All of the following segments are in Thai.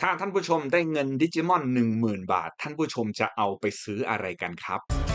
ถ้าท่านผู้ชมได้เงินดิจิมอน10,000 บาท ท่านผู้ชมจะเอาไปซื้ออะไรกันครับ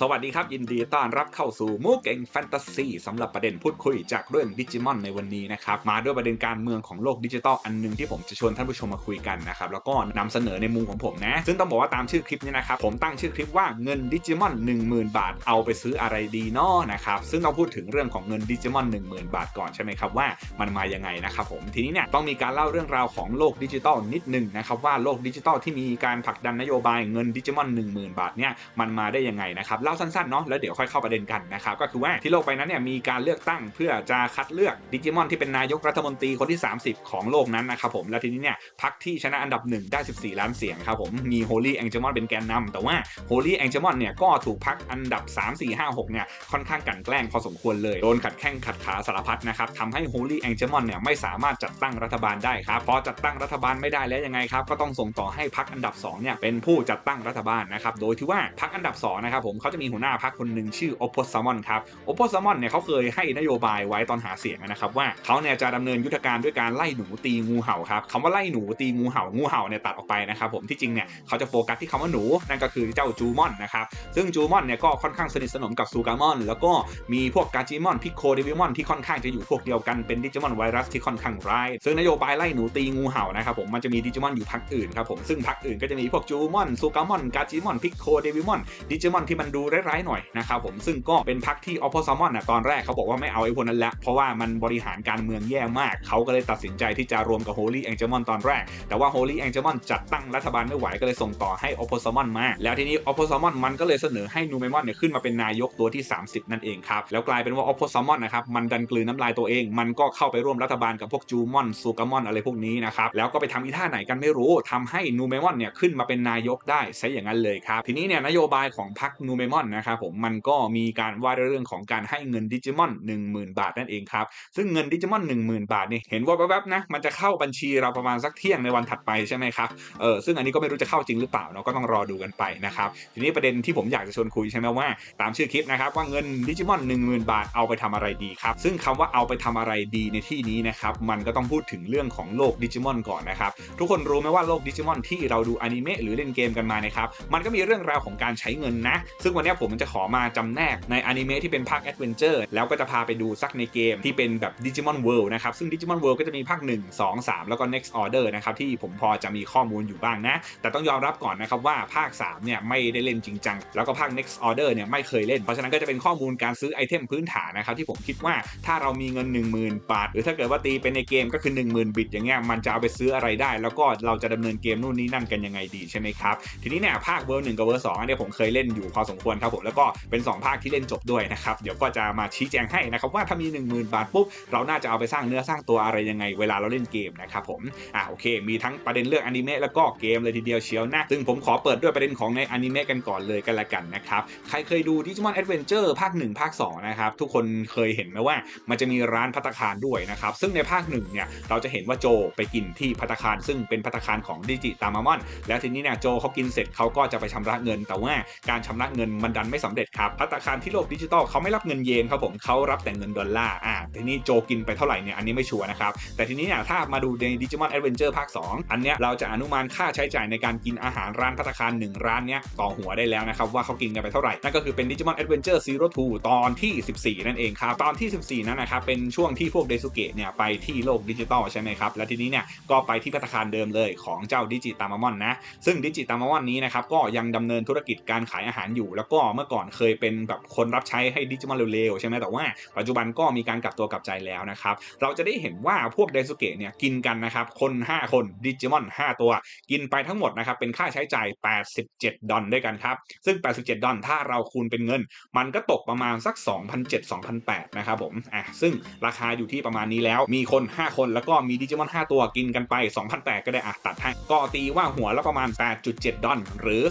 สวัสดีครับ ยินดีต้อนรับเข้าสู่มูเก่งแฟนตาซีสำหรับประเด็นพูดคุยจากเรื่องดิจิมอนในวันนี้นะครับ มาด้วยประเด็นการเมืองของโลกดิจิทัลอันหนึงที่ผมจะชวนท่านผู้ชมมาคุยกันนะครับ แล้วก็นำเสนอในมุมของผมนะ ซึ่งต้องบอกว่าตามชื่อคลิปนี้นะครับ ผมตั้งชื่อคลิปว่าเงินดิจิมอน 10,000 บาท เอาไปซื้ออะไรดีเนาะนะครับ ซึ่งเราพูดถึงเรื่องของเงินดิจิมอน 10,000 บาทก่อนใช่ไหมครับว่ามันมายังไงนะครับผมทีนี้เนี่ยต้องมีการเล่าเรื่องราวของโลกดิจิทัลนิดหนึงนะครับว่าโลกดิจิทัลที่มีการผลักดันนโยบายเงินดิจิมอน 10,000 บาทเนี่ยมันมาได้ยังไงนะครับเล่าสั้นๆเนาะแล้วเดี๋ยวค่อยเข้าประเด็นกันนะครับก็คือว่าที่โลกใบนั้นเนี่ยมีการเลือกตั้งเพื่อจะคัดเลือกดิจิมอนที่เป็นนายกรัฐมนตรีคนที่ 30 ของโลกนั้นนะครับผมแล้วทีนี้เนี่ยพรรคที่ชนะอันดับหนึ่งได้ 14 ล้านเสียงครับผมมี Holy Angemon เป็นแกนนำแต่ว่า Holy Angemon เนี่ยก็ถูกพรรคอันดับ 3 4 5 6เนี่ยค่อนข้างกันแกล้งพอสมควรเลย โดนขัดแข้งขัดขาสารพัดนะครับทำให้ Holy Angemon เนี่ยไม่สามารถจัดตั้งรัฐบาลได้ครับพอจัดตั้งรัฐบาลไม่ได้แล้วยังไงครับก็ต้องส่งต่อให้พรรคอันดับ2เนี่ยเป็นผู้จัดตั้งรัฐบาลนะครับโดยที่ว่าพรรคอันดับ2นะครับผมเขาจะมีหัวหน้าพรรคคนหนึ่งชื่อ o p p o s a m o n ครับ o p p o s a m o n เนี่ยเขาเคยให้นโยบายไว้ตอนหาเสียงนะครับว่าเขาเนี่ยจะดำเนินยุทธการด้วยการไล่หนูตีงูเห่าครับคำว่าไล่หนูตีงูเห่างูเห่าเนี่ยตัดออกไปนะครับผมที่จริงเนี่ยเขาจะโฟกัสที่คำว่าหนูนั่นก็คือเจ้าจูมอนนะครับซึ่งจูมอนเนี่ยก็ค่อนข้างสนิทสนมกับซูกามอน แล้วก็มีพวกกาจิมอนพิโคเดวิมอนที่ค่อนข้างจะอยู่พวกเดียวกันเป็นดิจิมอนไวรัสที่ค่อนข้างร้ายซึ่งนโยบายไล่หนูตีงูเห่านะครับผมมันจะมีดิจิมอนอยู่พักอื่นครับผมซึ่งพักอื่นก็จะมีพวกจูมอนซูกามอนกาจิมอนพิโคเดวิมอนดิจิมอนที่มันดูร้ายๆหน่อยนะครับผมซึ่งก็เป็นพักที่ออ p ซ s มอนนะตอนแรกเขาบอกว่าไม่เอาไอ้พวกนั้นละเพราะว่ามันบริหารการเมืองแย่มาก เขาก็เลยตัดสินใจที่จะรวมกับ Holy Angemon ตอนแรก แต่ว่า Holy Angemon จัดตั้งรัฐบาลไม่ไหวก็เลยส่งต่อให้ o p p o s a m o n มา แล้วทีนี้ o p p o s a m o n มันก็เลยเสนอให้ n u m e m o n เนี่ยขึ้นมาเป็นนายกตัวที่ 30 นั่นเองครับแล้วกลายเป็นว่า o p p o s a m o n นะครับมันดันกลืนน้ำลายตัวเอง มันก็เข้าไปร่วมรัฐบาลกับพวกจูมอนซูกามอนอะไรพวกนี้นะครับแล้วก็ไปทำอีท่าไหนกันไม่รู้ทำให้ n u m e m o n เนี่ยขึ้นมาเป็นนายกได้ใช่อย่างนั้นเลยครับทีนี้เนี่ยนโยบายของพรรค n u m e m o n นะครับผมมันก็มีการว่าเรื่องของการให้เงินดิจิมอน 10,000 บาทนั่นเองครับซึ่งเงินดิจิมอน 10,000 บาทนี่เห็นว่าแวบๆนะมันจะเข้าบัญชีเราประมาณสักเที่ยงในวันถัดไปใช่ไหมครับเออซึ่งอันนี้ก็ไม่รู้จะเข้าจริงหรือเปล่าเนาะก็ต้องรอดูกันไปนะครับทีนี้ประเด็นที่ผมอยากจะชวนคุยใช่ไหมว่าตามชื่อคลิปนะครับว่าเงินดิจิมอน 10,000 บาทเอาไปทำอะไรดีครับซึ่งคำว่าเอาไปทำอะไรดีในที่นี้นะครับมันก็ต้องพูดถึงเรื่องของโลกดิจิมอนก่อนนะครับทุกคนรู้ไหมว่าโลกดิจิมอนที่เราดูอนิเมะหรือเล่นเกมกันมานะครับมันก็มีเรื่องราวของการใช้เงินนะ ซึ่งวันนี้ผมจะขอมาจำแนกในอนิเมะที่เป็นภาคแอดเวนเจอร์แล้วก็จะพาไปดูสักในเกมที่เป็นแบบ Digimon World นะครับ ซึ่ง Digimon World ก็จะมีภาค 1 2 3 แล้วก็ Next Order นะครับ ที่ผมพอจะมีข้อมูลอยู่บ้างนะ แต่ต้องยอมรับก่อนนะครับว่าภาค 3 เนี่ย ไม่ได้เล่นจริงจัง แล้วก็ภาค Next Order เนี่ย ไม่เคยเล่น เพราะฉะนั้นก็จะเป็นข้อมูลการซื้อไอเทมพื้นฐานนะครับ ที่ผมคิดว่าถ้าเรามีเงิน 10,000 บาท หรือถ้าเกิดว่าตีเป็นในเกมก็คือ 10,000 บิตอย่างเงี้ยมันจะเอาไปซื้ออะไรได้ แล้วก็เราจะดำเนินเกมนู่นนี่นั่นกันยังไงดีใช่ไหมครับทีนี้เนี่ยภาคเวอร์หนึ่งกับเวอร์สองอันนี้ผมเคยเล่นอยู่พอสมควรครับผมแล้วก็เป็น 2 ภาคที่เล่นจบด้วยนะครับเดี๋ยวก็จะมาชี้แจงให้นะครับว่าถ้ามี 10,000 บาทปุ๊บเราน่าจะเอาไปสร้างเนื้อสร้างตัวอะไรยังไงเวลาเราเล่นเกมนะครับผมอ่าโอเค มีทั้งประเด็นเรื่องอนิเมะแล้วก็เกมเลยทีเดียวเชียวนะซึ่งผมขอเปิดด้วยประเด็นของในอนิเมะกันก่อนเลยกันละกันนะครับใครเคยดู Digimon Adventure ภาค 1 ภาค2นะครับทุกคนเคยเห็นไหมว่ามันจะมีร้านพัตตาคารด้วยนะครับซึ่งในภาค1เนี่ยเราจะเห็นว่าโจไปกินที่พัตตาคารซึ่งเป็นพัตตาคารของดิจิตามามอน แล้วทีนี้เนี่ยโจเขากินเสร็จเขาก็จะไปชำระเงิน แต่ว่าการชำระเงินมันดันไม่สำเร็จครับพัตตาคารที่โลกดิจิตอลเขาไม่รับเงินเยนครับผมเขารับแต่เงินดอลลาร์อ่าทีนี้โจกินไปเท่าไหร่เนี่ยอันนี้ไม่ชัวร์นะครับแต่ทีนี้เนี่ยถ้ามาดูใน Digimon Adventure ภาค 2 อันเนี้ยเราจะอนุมานค่าใช้จ่ายในการกินอาหารร้านพัตตาคาร1ร้านเนี้ยต่อหัวได้แล้วนะครับว่าเขากินกันไปเท่าไหร่นั่นก็คือเป็น Digimon Adventure Zero Two ตอนที่ 14 นั่นเองครับตอนที่ 14 นั้นนะครับเป็นช่วงที่พวกเดซุเกะเนี่ยไปที่โลกดิจิตอลใช่ไหมครับและทีนี้เนี่ยก็ไปที่พัตตาคารเดิมเลยของเจ้าดิจิตามามอนนะซึ่งดิจิตามามอนนี้นะครับก็ยังดำเนินธุรกิจการขายอาหารอยู่แล้วก็เมื่อก่อนเคยเป็นแบบคนรับใช้ให้ดิจิมอนเร็วๆใช่ไหมแต่ว่าปัจจุบันก็มีการกลับตัวกลับใจแล้วนะครับ เราจะได้เห็นว่าพวกไดซุเกะเนี่ยกินกันนะครับคน 5 คนดิจิมอน 5 ตัว กินไปทั้งหมดนะครับเป็นค่าใช้จ่าย 87 ดอลด้วยกันครับซึ่ง 87 ดอลถ้าเราคูณเป็นเงิน มันก็ตกประมาณสัก2,007-2,008นะครับผมอะซึ่งราคาอยู่ที่ประมาณนี้แล้วมีคน 5 คนแล้วก็มีดิจิมอน 5 ตัวกินกันไป2,008ก็ได้อะตัดให้ก็ตีว่าหัวละประมาณ 8.7 ดอลหรือ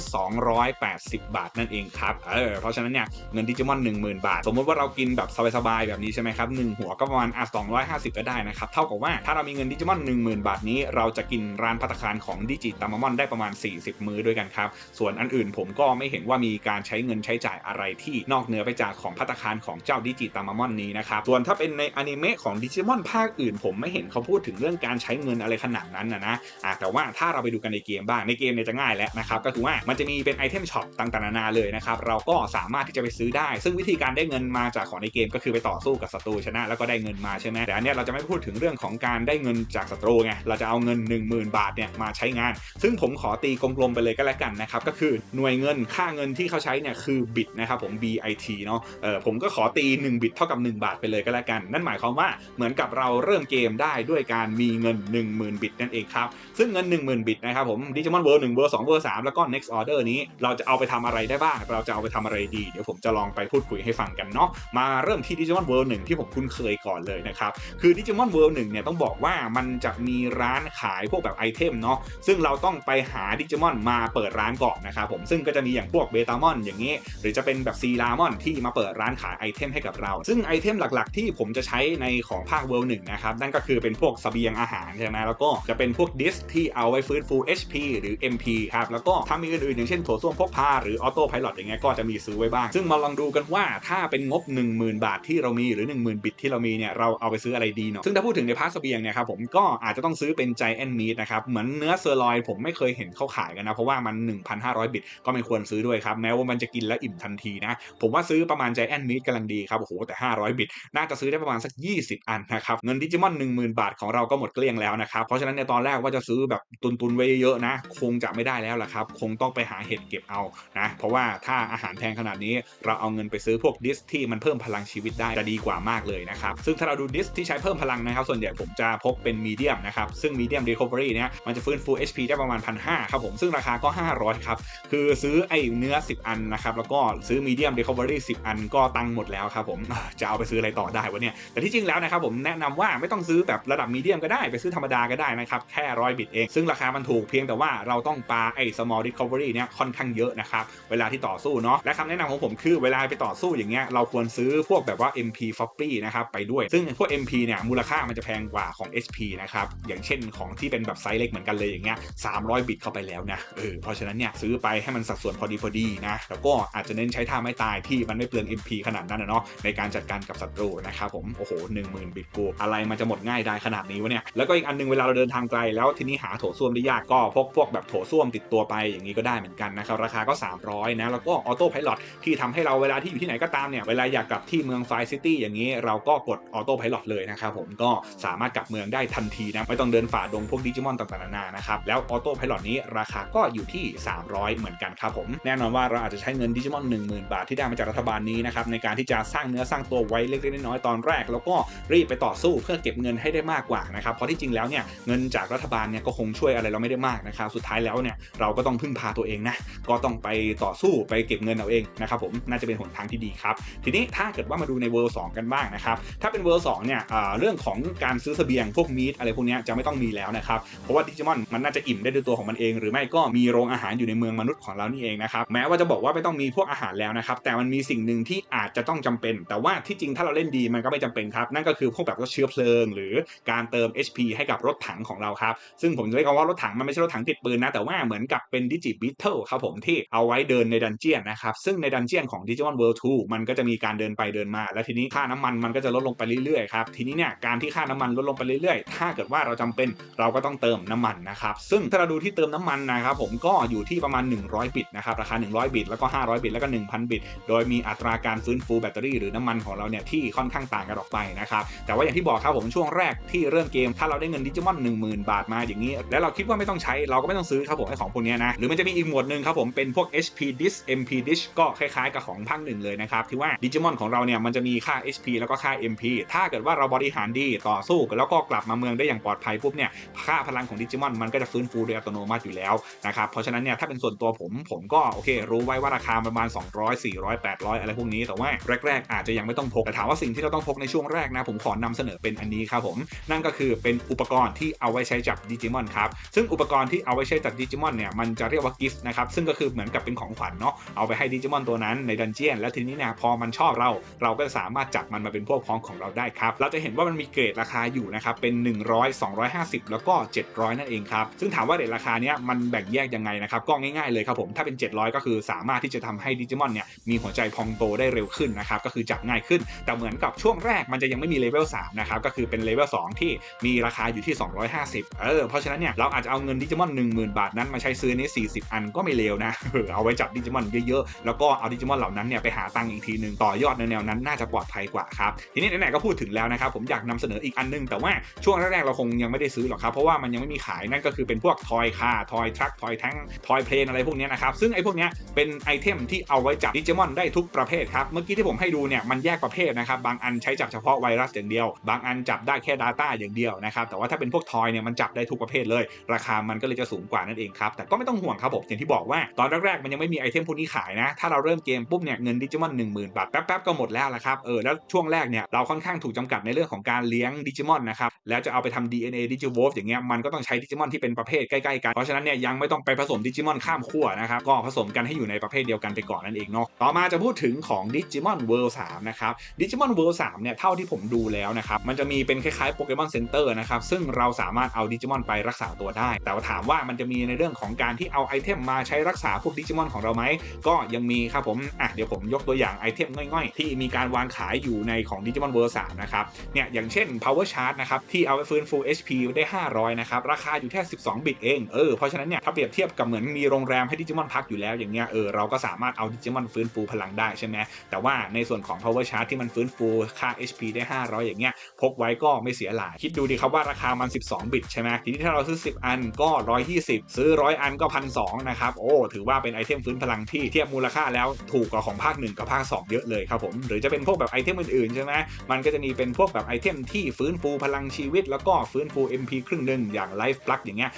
280 บาทนั่นเองครับนะครับ เออ เพราะฉะนั้นเนี่ยเงินดิจิมอน10,000บาท สมมติว่าเรากินแบบสบายๆแบบนี้ใช่ไหมครับหนึ่งหัวก็ประมาณอะ250ก็ได้นะครับ เท่ากับว่าถ้าเรามีเงินดิจิมอน10,000บาทนี้ เราจะกินร้านพัตคารของดิจิตามามอนได้ประมาณ 40 มื้อด้วยกันครับ ส่วนอันอื่นผมก็ไม่เห็นว่ามีการใช้เงินใช้จ่ายอะไรที่นอกเหนือไปจากของพัตคารของเจ้าดิจิตามามอนนี้นะครับ ส่วนถ้าเป็นในอนิเมะของดิจิมอนภาคอื่น ผมไม่เห็นเขาพูดถึงเรื่องการใช้เงินอะไรขนาดนั้นนะนะแต่ว่าถ้าเราไปดูกันในเกมบ้างในเกมเนี่ยจะง่ายแล้วนะครับก็คือว่ามันจะมีเป็นไอเทมช็อปต่างๆนานาเลยนะครับเราก็สามารถที่จะไปซื้อได้ ซึ่งวิธีการได้เงินมาจากของในเกมก็คือไปต่อสู้กับศัตรูชนะ แล้วก็ได้เงินมาใช่ไหมแต่อันเนี้ยเราจะไม่พูดถึงเรื่องของการได้เงินจากศัตรูไงเราจะเอาเงิน 10,000 บาทเนี่ยมาใช้งาน ซึ่งผมขอตีกลมๆไปเลยก็แล้วกันนะครับก็คือหน่วยเงินค่าเงินที่เขาใช้เนี่ยคือบิตนะครับผม BIT เนาะเออผมก็ขอตี 1 บิตเท่ากับ 1 บาทไปเลยก็แล้วกัน นั่นหมายความว่าเหมือนกับเราเริ่มเกมได้ด้วยการมีเงิน 10,000 บิตนั่นเองครับซึ่งเงิน 10,000 บิตนะครับผมดิจิมอนเวิร์หนึ่งเวิร์สองเวิร์สามแล้วก็ next order นี้เราจะเอาไปทำอะไรได้บ้าง เราจะเอาไปทำอะไรดี เดี๋ยวผมจะลองไปพูดคุยให้ฟังกันเนาะมาเริ่มที่ดิจิมอนเวิร์หนึ่งที่ผมคุ้นเคยก่อนเลยนะครับ คือดิจิมอนเวิร์หนึ่งเนี่ยต้องบอกว่ามันจะมีร้านขายพวกแบบไอเทมเนาะซึ่งเราต้องไปหาดิจิมอนมาเปิดร้านก่อนนะครับผมซึ่งก็จะมีอย่างพวกเบตามอนอย่างนี้ หรือจะเป็นแบบซีรามอนที่มาเปิดร้านขายไอเทมให้กับเรา ซึ่งไอเทมหลักๆ ที่ผมจะใช้ในของภาคเวิลด์หนึ่งนะครับนั่นก็คือเป็นพวกเสบียงอาหารใช่ไหมแล้วก็จะเป็นพวกดิสที่เอาไว้ฟื้นฟู HP หรือ MP ครับแล้วก็ถ้ามีอื่นๆอย่างเช่นโถส้วมพกพาหรือออโต้ไพลอตอย่างเงี้ยี้ยก็จะมีซื้อไว้บ้าง ซึ่งมาลองดูกันว่าถ้าเป็นงบ 10,000 บาทที่เรามีหรือ 10,000 บิตที่เรามีเนี่ยเราเอาไปซื้ออะไรดีเนาะซึ่งถ้าพูดถึงในพาร์ทเสบียงเนี่ยครับผมก็อาจจะต้องซื้อเป็น Giant Meat นะครับเหมือนเนื้อเซอร์ลอยผมไม่เคยเห็นเขาขายกันนะเพราะว่ามัน 1,500 บิตก็ไม่ควรซื้อด้วยครับแม้ว่ามันจะกินแล้วอิ่มทันทีนะผมว่าซื้อประมาณ Giant Meat กำลังดีครับโอ้โหแต่ 500 บิต น่าจะซื้อได้ประมาณสัก 20 อันนะครับเงินดิจิมอน10,000 บาทของเราก็หมดเกลี้ยงแล้วนะครับเพราะฉะนั้นในตอนแรกว่าจะซื้อแบบตุนๆไว้เยอะนะ คงจะไม่ได้แล้วล่ะครับ คงต้องไปหาเห็ดเก็บเอานะเพราะว่าถ้าอาหารแพงขนาดนี้ เราเอาเงินไปซื้อพวกดิสที่มันเพิ่มพลังชีวิตได้จะดีกว่ามากเลยนะครับ ซึ่งถ้าเราดูดิสที่ใช้เพิ่มพลังนะครับ ส่วนใหญ่ผมจะพกเป็นมีเดียมนะครับ ซึ่งมีเดียม recovery เนี่ยมันจะฟื้นฟู HP ได้ประมาณ1,500ครับผม ซึ่งราคาก็ 500 ครับ คือซื้อไอ้เนื้อ 10 อันนะครับ แล้วก็ซื้อมีเดียม recovery 10 อันก็ตังหมดแล้วครับผมจะเอาไปซื้ออะไรต่อได้วะเนี่ยแต่ที่จริงแล้วนะครับผมแนะนำว่าไม่ต้องซื้อแบบระดับมีเดียมก็ได้ไปซื้อธรรมดาก็ได้นะครับแค่ร้อยบิตเองซึ่งราคามันถูกเพียงแต่ว่าเราต้องปาไอ้ small recovery เนี่ยค่อนข้างเยอะนะครับเวลาที่ต่อสู้เนาะและคำแนะนำของผมคือเวลาไปต่อสู้อย่างเงี้ยเราควรซื้อพวกแบบว่า MP floppy นะครับไปด้วย ซึ่งพวก MP เนี่ยมูลค่ามันจะแพงกว่าของ HP นะครับอย่างเช่นของที่เป็นแบบไซส์เล็กเหมือนกันเลยอย่างเงี้ย300 บิตเข้าไปแล้วนะเออเพราะฉะนั้นเนี่ยซื้อไปให้มันสัดส่วนพอดีพอดีนะแล้วก็อาจจะเน้นใช้ท่าไม่ตายที่มันไม่เปลือง MP ขนาดนั้นนะเนาะในการจัดการกับศัตรูนะครับผมโอ้โห10,000 บิตกูอะไรมันจะหมดง่ายได้ขนาดนี้วะเนี่ยแล้วก็อีกอันนึงเวลาเราเดินทางไกลแล้วทีนี้หาโถส้วมได้ยากก็พกพวกแบบโถส้วมติดตัวไปอย่างนี้ก็ได้เหมือนกันนะครับราคาก็ 300นะแล้วก็ออโต้พลอตที่ทำให้เราเวลาที่อยู่ที่ไหนก็ตามเนี่ยเวลาอยากกลับที่เมืองไฟซิตี้อย่างนี้เราก็กดออโต้พลอตเลยนะครับผมก็สามารถกลับเมืองได้ทันทีนะไม่ต้องเดินฝ่าดงพวกดิจิมอนต่างๆนานานะครับแล้วออโต้พลอตนี้ราคาก็อยู่ที่ 300 เหมือนกันครับผมแน่นอนว่าเราอาจจะใช้เงินดิจิมอน10,000 บาทที่ได้มาจากรัฐบาลนี้นะครับในการที่จะสร้างเนื้อสร้างตัวไว้เล็กๆน้อยๆตอนแรก แล้วก็รีบไปต่อสู้เพื่อเก็บเงินให้ได้มากกว่านะครับเพราะที่จริงแล้วเนี่ยเงินจากรัฐบาลเนี่ยก็คงช่วยอะไรเราไม่ได้มากนะครับสุดท้ายแล้วเนี่ยเราก็ต้องพึ่งพาตัวเองนะก็ต้องไปต่อสู้ไปเก็บเงินเอาเองนะครับผมน่าจะเป็นหนทางที่ดีครับ ทีนี้ถ้าเกิดว่ามาดูในเวอร์สกันบ้างนะครับถ้าเป็นเวอร์สเนี่ยเรื่องของการซื้อเสบียงพวกมีดอะไรพวกนี้จะไม่ต้องมีแล้วนะครับเพราะว่าดิจิมอนมันน่าจะอิ่มได้ด้วยตัวของมันเอง หรือไม่ก็มีโรงอาหารอยู่ในเมืองมนุษย์ของเรานี่เองนะครับแม้ว่าจะบอกว่าไม่ต้องมีพวกอาหารแล้วนะครับแต่มันมีสิ่งหนึ่งที่อาจจะต้องจำเป็น แต่ว่าที่จริงถ้าเราเล่นดีมันก็ไม่จำเป็นครับนั่นก็คือพวกแบบเชื้อเพลิง หรือการเติม HP ให้กับรถถังของเราครับซึ่งผมจะเรียกว่ารถถังมันไม่ใช่รถถังติดปืนนะแต่ว่าเหมือนกับเป็นดิจิบิทเทิลครับผมที่เอาไว้เดินในดันเจียนนะครับ ซึ่งในดันเจียนของ Digimon World 2 มันก็จะมีการเดินไปเดินมา แล้วทีนี้ค่าน้ำมันมันก็จะลดลงไปเรื่อยๆครับ ทีนี้เนี่ยการที่ค่าน้ำมันลดลงไปเรื่อยๆ ถ้าเกิดว่าเราจำเป็นเราก็ต้องเติมน้ำมันนะครับ ซึ่งถ้าเราดูที่เติมน้ำมันนะครับผมก็อยู่ที่ประมาณ 100 บิตนะครับ ราคา 100 บิต แล้วก็ 500 บิต แล้วก็ 1,000 บิต โดยมีอัตราการฟื้นฟูแบตเตอรี่หรือน้ำมันของเราเนี่ยที่ค่อนข้างต่างกันออกไปนะครับ แต่ว่าอย่างที่บอกครับผมช่วงแรกที่เริ่มเกมถ้าเราได้เงินดิจิมอน10,000 บาทมาอย่างนี้ แล้วเราคิดว่าไม่ต้องใช้เราก็ไม่ต้องซื้อครับผมไอ้ของพวกนี้นะหรือมันจะมีอีกหมวดหนึ่งครับผมเป็นพวก HP disk MP disk ก็คล้ายๆ กับของภาคหนึ่งเลยนะครับที่ว่าดิจิมอนของเราเนี่ยมันจะมีค่า HP แล้วก็ค่า MP ถ้าเกิดว่าเราบริหารดีต่อสู้แล้วก็กลับมาเมืองได้อย่างปลอดภัยปุ๊บเนี่ยค่าพลังของดิจิมอนมันก็จะฟื้นฟูโดยอัตโนมัติอยู่แล้วนะครับเพราะฉะนั้นเนี่ยถ้าเป็นส่วนตัวผมผมก็โอเค รู้ไว้ว่าราคาประมาณ 200 400 800 อะไรพวกนี้แต่ว่าแรก ๆ อาจจะยังไม่ต้องพกแต่ถามว่าสิ่งที่เราต้องพกในช่วงแรกนะผมขอนำเสนอเป็นอันนี้ครับผมนั่นก็คือเป็นอุปกรณ์ที่เอาไว้ใช้จับดิจิมอนครับซึ่งอุปกรณ์ที่เอาไว้ใช้จับดิจิมอนเนี่ยมันจะเรียกว่ากิฟต์นะครับซึ่งก็คือเหมือนกับเป็นของขวัญเนาะเอาไปให้ดิจิมอนตัวนั้นในดันเจียน แล้วทีนี้เนี่ยพอมันชอบเรา เราก็จะสามารถจับมันมาเป็นพวกพ้องของเราได้ครับ เราจะเห็นว่ามันมีเกรดราคาอยู่นะครับเป็น 100 250 แล้วก็ 700 นั่นเองครับซึ่งถามว่าเรทราคาเนี้ยมันแบ่งแยกยังไงนะครับก็ง่ายๆเลยครับผมถ้าเป็น 700 ก็คือสามารถที่จะทำให้ดิจิมอนเนี่ยมีหัวใจพองโตได้เร็วขึ้นนะครับก็คือจับง่ายขึ้น แต่เหมือนกับช่วงแรกมันจะยังไม่มีเลเวล3นะครับก็คือเป็นเลเวล2ที่มีราคาอยู่ที่ 250 เออเพราะฉะนั้นเนี่ยเราอาจจะเอาเงินดิจิมอน10,000 บาทนั้นมาใช้ซื้อนี้40 อันก็ไม่เลวนะเอาไว้จับดิจิมอนเยอะๆ แล้วก็เอาดิจิมอนเหล่านั้นเนี่ยไปหาตังค์อีกทีหนึ่งต่อยอดในแนวนั้นน่าจะปลอดภัยกว่าครับ ทีนี้ไหนๆก็พูดถึงแล้วนะครับผมอยากนำเสนออีกอันนึง แต่ว่าช่วงแรกๆเราคงยังไม่ได้ซื้อหรอกครับ เพราะว่ามันยังไม่มีขายนั่นก็คือเป็นพวกทอยคาทอยทรัคทอยแทงทอยเพลนอะไรพวกนี้นะครับซึ่งไอ้พวกนี้เป็นไอเทมที่เอาไว้จับดิจิมอนได้ทุกประเภทครับเมื่อกี้ที่ผมให้ดูเนี่ยมันแยกประเภทนะครับบางอันใช้จับเฉพาะไวรัสอย่างเดียว บางอันจับได้แค่ Data อย่างเดียวนะครับแต่ว่าถ้าเป็นพวกทอยเนี่ยมันจับได้ทุกประเภทเลย ราคามันก็เลยจะสูงกว่านั่นเองครับแต่ก็ไม่ต้องห่วงครับผมอย่างที่บอกว่าตอนแรกๆมันยังไม่มีไอเทมพวกนี้ขายนะ ถ้าเราเริ่มเกมปุ๊บเนี่ยเงินดิจิมอน1 0,000บาทแป๊บๆก็หมดแล้วละครับเออแล้วช่วงแรกเนี่ยเราค่อนข้างถูกจำกัดในเรื่องของการเลี้ยงดิจิมอนนะครับแล้วจะเอาไปทำ DNA ดิจิวอฟอย่างเงี้ยมันก็ต้องใช้ดิจิมอนที่เป็นประเภทใกล้ๆกันเพราะฉะนั้นเนี่ยยังไม่ต้องไปผสมดิจิมอนข้ามขั้วนะครับก็ผสมกันให้อยู่ในประเภทเดียวกันไปก่อนนั่นเองเนาะต่อมาจะพูดถึงของดิจิมอนเวิลด์3นะครับดิจิมอนเวิลด์3เนี่ยเท่าที่ผมดูแล้วนะครับมันจะมีเป็นคล้ายๆโปเกมอนเซ็นเตอร์นะครับซึ่งเราสามารถเอาดิจิมอนไปรักษาตัวได้ แต่ว่าถามว่ามันจะมีในเรื่องของการที่เอาไอเทมมาใช้รักษาพวกดิจิมอนของเราไหมก็ยังมีครับผมอะเดี๋ยวผมยกตัวอย่างไอเทมง่อยๆ ที่มีการวางขายอยู่ในของดิจิมอนเวิลด์3นะครับเนี่ยอย่างเช่น power charge นะครับที่เอาไปฟื้นฟู HP ได้ 500นะครับราคาอยู่แค่ 12 บิตเองเออเพราะฉะนั้นเนี่ยถ้าเปรียบเทียบกับเหมือนมีโรงแรมให้ดิจิมอนพักอยู่แล้วอย่างเงี้ยเออเราก็สามารถเอาดิจิมอนฟื้นฟูพลังได้ใช่ไหมแต่ว่าในส่วนของ power charge ที่มันฟื้นฟูค่า HP ได้ 500 อย่างเงี้ยพกไว้ก็ไม่เสียหลาย คิดดูดีครับว่าราคามัน 12 บิตใช่ไหมทีนี้ถ้าเราซื้อ 10 อันก็ 120 ซื้อ 100 อันก็พันสนะครับโอ้ถือว่าเป็นไอเทมฟื้นพลังที่เทียบมูลค่าแล้วถูกกว่าของภาค 1 กับภาค 2 เยอะเลยครับผมหรือจะเป็นพวกแบบไอเทมอื่นๆใช่ไหมมันก็จะมีเป็นพวกแบบไอเทมที่ฟื้นฟูพลังชีวิต แล้วก็ฟื้นฟู MP ครึ่งหนึ่งอย่าง Life Plug อย่างเงี้ย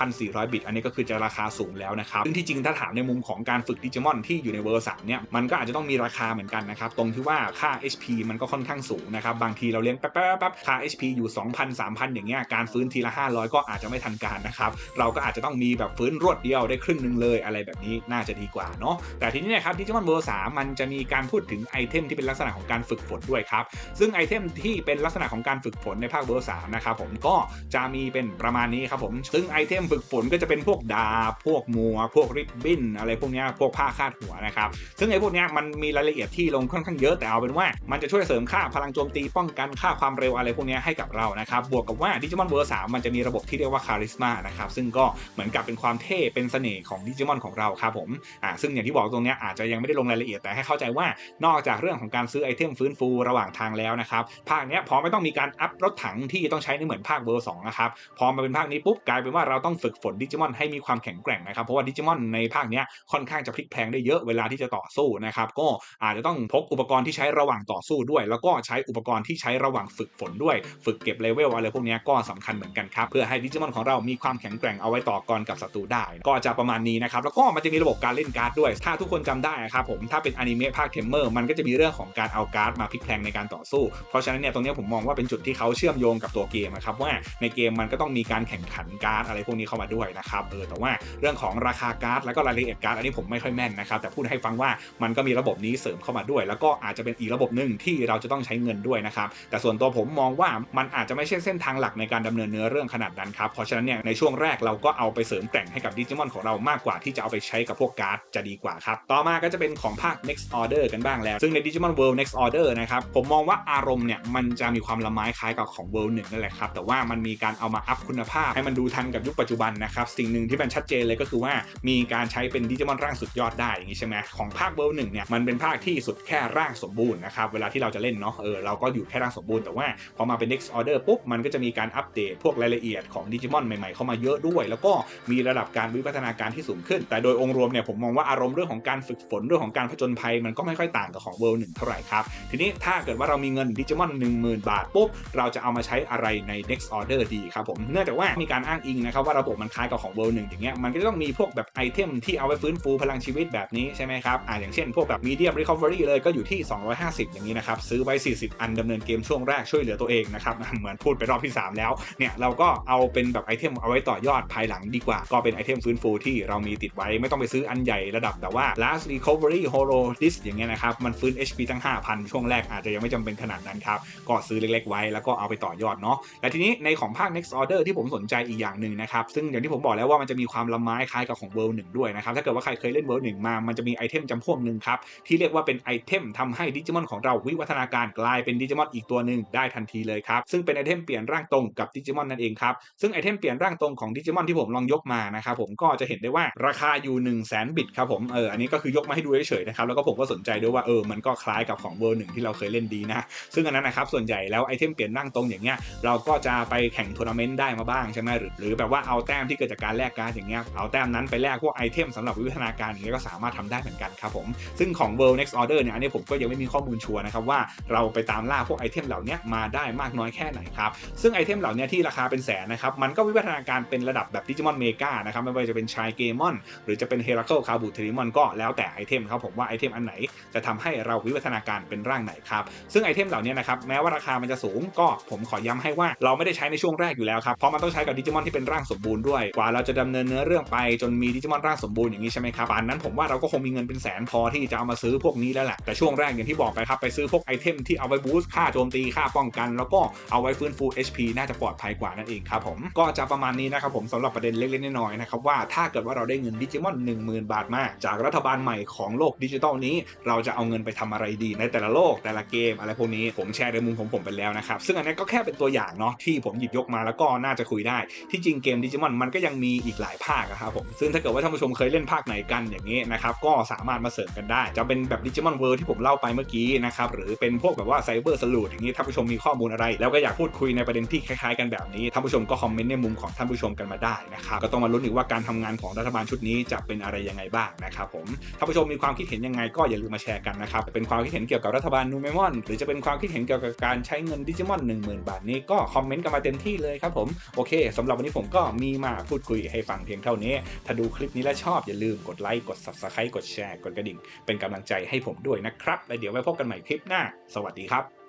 2,400 บิต อันนี้ก็คือจะราคาสูงแล้วนะครับซึ่งที่จริงถ้าถามในมุมของการฝึกดิจิมอนที่อยู่ในเวอร์สัเนี่ยมันก็อาจจะต้องมีราคาเหมือนกันนะครับตรงที่ว่าค่า HP มันก็ค่อนข้างสูงนะครับบางทีเราเลี้ยงแป๊บๆค่า HP อยู่ 2,000 3,000 อย่างเงี้ยการฟื้นทีละ 500 ก็อาจจะไม่ทันการนะครับเราก็อาจจะต้องมีแบบฟื้นรวดเดียวได้ครึ่งหนึ่งเลยอะไรแบบนี้น่าจะดีกว่าเนาะแต่ทีนี้นะครับดิจิมอนเวอร์สมันจะมีการพูดถึงไอเทมที่เป็นลักษณะของการฝึกฝนด้วยครับ ซึ่งไอเทมที่เป็นลักษณะของการฝึกฝนในภาคเวอร์สนะครับผมก็จะมีเป็นประมาณนี้ครับผมซึ่งไอเทมฝึกฝนก็จะเป็นพวกดาบพวกมัว พวกริบบิ้นอะไรพวกนี้พวกผ้าคาดหัวนะครับซึ่งไอพวกนี้มันมีรายละเอียดที่ลงค่อนข้างเยอะแต่เอาเป็นว่ามันจะช่วยเสริมค่าพลังโจมตีป้องกันค่าความเร็วอะไรพวกนี้ให้กับเรานะครับบวกกับว่าดิจิมอนเวอร์สมันจะมีระบบที่เรียกว่าคาริสมานะครับซึ่งก็เหมือนกับเป็นความเท่เป็นเสน่ห์ของดิจิมอนของเราครับผมอ่าซึ่งอย่างที่บอกตรงนี้อาจจะยังไม่ได้ลงรายละเอียดแต่ให้เข้าใจว่านอกจากเรื่องของการซื้อไอเทมฟื้นฟูระหว่างทางแล้วนะครับภาคนี้พอไม่ต้องมีการอัพรถถังที่ต้องใช้ในเหมือนภาคเวอร์สองนะครับพอมาเป็นภาคนี้ปุ๊บกลายเป็นว่าเราต้องฝึกฝนดิจิมอนให้มีความแข็งแกร่งนะครับเพราะว่าดิจิมอนในภาคนี้ค่อนข้างจะพลิกแพลงได้เยอะเวลาที่จะต่อสู้นะครับก็อาจจะต้องพกอุปกรณ์ที่ใช้ระหว่างต่อสู้ด้วย แล้วก็ใช้อุปกรณ์ที่ใช้ระหว่างฝึกฝนด้วย ฝึกเก็บเลเวลอะไรพวกนี้ก็สำคัญเหมือนกันครับเพื่อให้ดิจิมอนของเรามีความแข็งแกร่งเอาไว้ต่อกรกับศัตรูได้ ก็จะประมาณนี้นะครับแล้วก็มันจะมีระบบการเล่นการ์ดด้วยถ้าทุกคนจำได้ครับผมถ้าเป็นอนิเมะภาคเทมเมอร์มันก็จะมีเรื่องของการเอาการ์ดมาพลิกแพลงในการต่อสู้ เพราะฉะนั้นเนี่ยตรงนี้ผมมองว่าเป็นจุดที่เขาเชื่อมโยงกับตัวเกมนะครับว่าในเกมมันก็ต้องมีการแข่งขันการ์ดอะไรพวกนี้เข้ามาด้วยนะครับเออแต่ว่าเรื่องของราคาการ์ดแล้วก็รายละเอียดการ์ดอันนี้ผมไม่ค่อยแม่นนะครับแต่พูดให้ฟังว่ามันก็มีระบบนี้เสริมเข้ามาด้วย แล้วก็อาจจะเป็นอีกระบบหนึ่งที่เราจะต้องใช้เงินด้วยนะครับแต่ส่วนตัวผมมองว่ามันอาจจะไม่ใช่เส้นทางหลักในการดำเนินเนื้อเรื่องขนาดนั้นครับเพราะฉะนั้นเนี่ยในช่วงแรกเราก็เอาไปเสริมแต่งให้กับดิจิมอนของเรามากกว่าที่จะเอาไปใช้กับพวกการ์ดจะดีกว่าครับ ต่อมาก็จะเป็นของภาค next order กันบ้างแล้ว ซึ่งใน Digimon World next order นะครับ ผมมองว่าอารมณ์เนี่ย มันจะมีความละไม้คล้ายกับของ World 1นั่นแหละครับ แต่ว่ามันมีการเอามาอัพคุณภาพ ให้มันดูทันกับยุคปัจจุบันนะครับ สิ่งหนึ่งที่มันชัดเจนเลยก็คือว่ามีการใช้เป็นดิจิมอนร่างสุดยอดได้อย่างนี้ใช่ไหมของภาค World 1เนี่ยมันเป็นภาคที่สุดแค่ร่างสมบูรณ์นะครับเวลาที่เราจะเล่นเนาะเออเราก็อยู่แค่ร่างสมบูรณ์แต่ว่าพอมาเป็น next order ปุ๊บมันก็จะมีการอัปเดตพวกรายละเอียดของดิจิมอนใหม่ๆเข้ามาเยอะด้วย แล้วก็มีระดับการวิวัฒนาการที่สูงขึ้น แต่โดยองค์รวมเนี่ยผมมองว่าอารมณเรื่องของการฝึกฝนเรื่องของการผจญภัย มันก็ไม่ค่อยต่างกับของ World 1เท่าไหร่ครับทีนี้ถ้าเกิดว่าเรามีเงินดิจิมอน10,000 บาทปุ๊บเราจะเอามาใช้อะไรใน next order ดีครับผมเนื่องจากว่ามีการอ้างอิงนะครับว่าระบบมันคล้ายกับของ World 1อย่างเงี้ยมันก็จะต้องมีพวกแบบไอเทมที่เอาไว้ฟื้นฟูพลังชีวิตแบบนี้ใช่ไหมครับอ่าอย่างเช่นพวกแบบ medium recovery เลยก็อยู่ที่ 250 อย่างนี้นะครับซื้อไว้ 40 อันดำเนินเกมช่วงแรกช่วยเหลือตัวเองนะครับเหมือนพูดไปรอบที่ 3 แล้วเนี่ยเราก็เอาเป็นแบบไอเทมเอาไว้ต่อยอดภายหลังดีกว่า ก็เป็นไอเทมฟื้นฟูที่เรามีติดไว้ไม่ต้องไปซื้ออันใหญ่ระดับแต่ว่า last recovery holo disk อย่างเงี้ยนะครับ มันฟื้น HP ตั้ง 5,000 ช่วงแรกอาจจะยังไม่จำเป็นขนาดนั้นครับ ก็ซื้อเล็กๆไว้แล้วก็เอาไปต่อยอดเนาะและทีนี้ในของภาค next order ที่ผมสนใจอีกอย่างหนึ่งนะครับ ซึ่งอย่างที่ผมบอกแล้วว่ามันจะมีความละไม้คล้ายกับของ world 1ด้วยนะครับ ถ้าเกิดว่าใครเคยเล่น world 1มา มันจะมีไอเทมจำพวกหนึ่งครับที่เรียกว่าเป็นไอเทมทำให้ดิจิมอนของเราวิวัฒนาการกลายเป็นดิจิมอนอีกตัวหนึ่งได้ทันทีเลยครับซึ่งเป็นไอเทมเปลี่ยนร่างตรงกับดิจิมอนนั่นเองครับซึ่งไอเทมเปลี่ยนร่างตรงของดิจิมอนที่ผมลองยกมานะครับผมก็จะเห็นได้ว่าราคาอยู่ 1 0 0 0 0แสนบิตครับผมเอออันนี้ก็คือยกมาให้ดูเฉยๆนะครับแล้วก็ผมก็สนใจด้วยว่าเออมันก็คล้ายกับของเวอร์หนึ่งที่เราเคยเล่นดีนะ ซึ่งอันนั้นนะครับส่วนใหญ่แล้วไอเทมเปลี่ยนร่งตรงอย่างเงี้ยเราก็จะไปแข่งทัวร์นาเมนต์ได้มาบ้างใช่ไหมหรือหรือแบบว่าเอาแต้มที่เกิดจากการแลกการ์ดอย่างเงี้ยเอาแต้มนั้นไปแลกพวกไอเทมสำหรับวิวัฒนาการอย่างเงี้ยก็สามารถทำได้เหมือนกันครับผมซึ่งของ World Next Order เนี่ยอันนี้ผมก็ยังไม่มีข้อมูลชัวร์นะครับว่าเราไปตามล่าพวกไอเทมเหล่านี้มาได้มากน้อยแค่ไหนครับซึ่งไอเทมเหล่านี้ที่ราคาเป็นแสนนะครับมันก็วิวัฒนาการเป็นระดับแบบดิจิมอนเมกานะครับไม่ว่าจะเป็นชายเกมอนหรือจะเป็นเฮราเคิลคาบูเทริมอนก็แล้วแต่ไอเทมครับผมว่าไอเทมอันไหนจะทำให้เราวิวัฒนาการเป็นร่างไหนครับซึ่งไอเทมเหล่านี้นะครับแม้ว่าราคามันจะสูงก็ผมขอย้ำให้ว่าเราไม่ได้ใช้ในช่วงแรกอยู่แล้วครับเพราะมันต้องใช้กับดิจิมอนที่เป็นร่างสมบูรณ์ด้วยกว่าเราจะดำเนินเนื้อเรื่องไปจนมีดิจิมอนร่างสมบูรณ์อย่างนี้ใช่ไหมครับป่านนั้นผมว่าเราก็คงมีเงินเป็นแสนพอที่จะเอามาซื้อพวกนี้แล้วแหละแต่ช่วงแรกอย่างที่บอกไปครับไปซื้อพวกไอเทมที่เอาไว้บูสต์ค่าโจมตีค่าป้องกัน แล้วก็เอาไว้ฟื้นฟู HP น่าจะปลอดภัยกว่านั่นเองครับผมก็จะประมาณนี้นะครับผมสำหรับประเด็นเล็กๆน้อยๆนะครับว่าถ้าเกิดว่าเราได้เงินดิจิมอน10,000 บาทมาจากรัฐบาลใหม่ของโลกดิจิทัลนี้ เราจะเอาเงินไปทำอะไรดีในแต่ละโลกแต่ละเกมอะไรพวกนี้ผมแชร์ในมุมของผมไปแล้วนะครับ ซึ่งอันนี้ก็แค่เป็นตัวอย่างเนาะที่ผมหยิบยกมาแล้วก็น่าจะคุยได้ ที่จริงเกมดิจิมอนมันก็ยังมีอีกหลายภาคครับผมซึ่งถ้าเกิดว่าท่านผู้ชมเคยเล่นภาคไหนกันอย่างนี้นะครับก็สามารถมาเสริมกันได้ จะเป็นแบบดิจิมอนเวิร์ที่ผมเล่าไปเมื่อกี้นะครับหรือเป็นพวกแบบว่าไซเบอร์สลูดอย่างนี้ท่านผู้ชมมีข้อมูลอะไร แล้วก็อยากพูดคุยในประเด็นที่คล้ายๆ กันแบบนี้ท่านผู้ชมก็คอมเมนต์ในมุมของท่านผู้ชมกันมาได้นะครับก็ต้องมาลุ้นอีกว่าการทำงานของรัฐบาลชุดนี้จะเป็นอะไรยังไงบ้างนะครับผมท่านผู้ชมมีความคิดเห็นยังไงก็อย่าลืมมาแชร์กันนะครับเป็นความคิดเห็นเกี่ยวกับรัฐบาลนูเมมอนหรือจะเป็นความคิดเห็นเกี่ยวกับการใช้เงินดิจิมอน10,000 บาทนี้ก็คอมเมนต์กันมาเต็มที่เลยครับผมโอเคสำหรับวันนี้ผมก็มีมาพูดคุยให้ฟังเพียงเท่านี้ ถ้าดูคลิปนี้แล้วชอบอย่าลืมกดไลค์กด subscribe กดแชร์กดกระดิ่ง เป็นกำลังใจให้ผมด้วยนะครับ และเดี๋ยวไว้พบกันใหม่คลิปหน้า สวัสดีครับ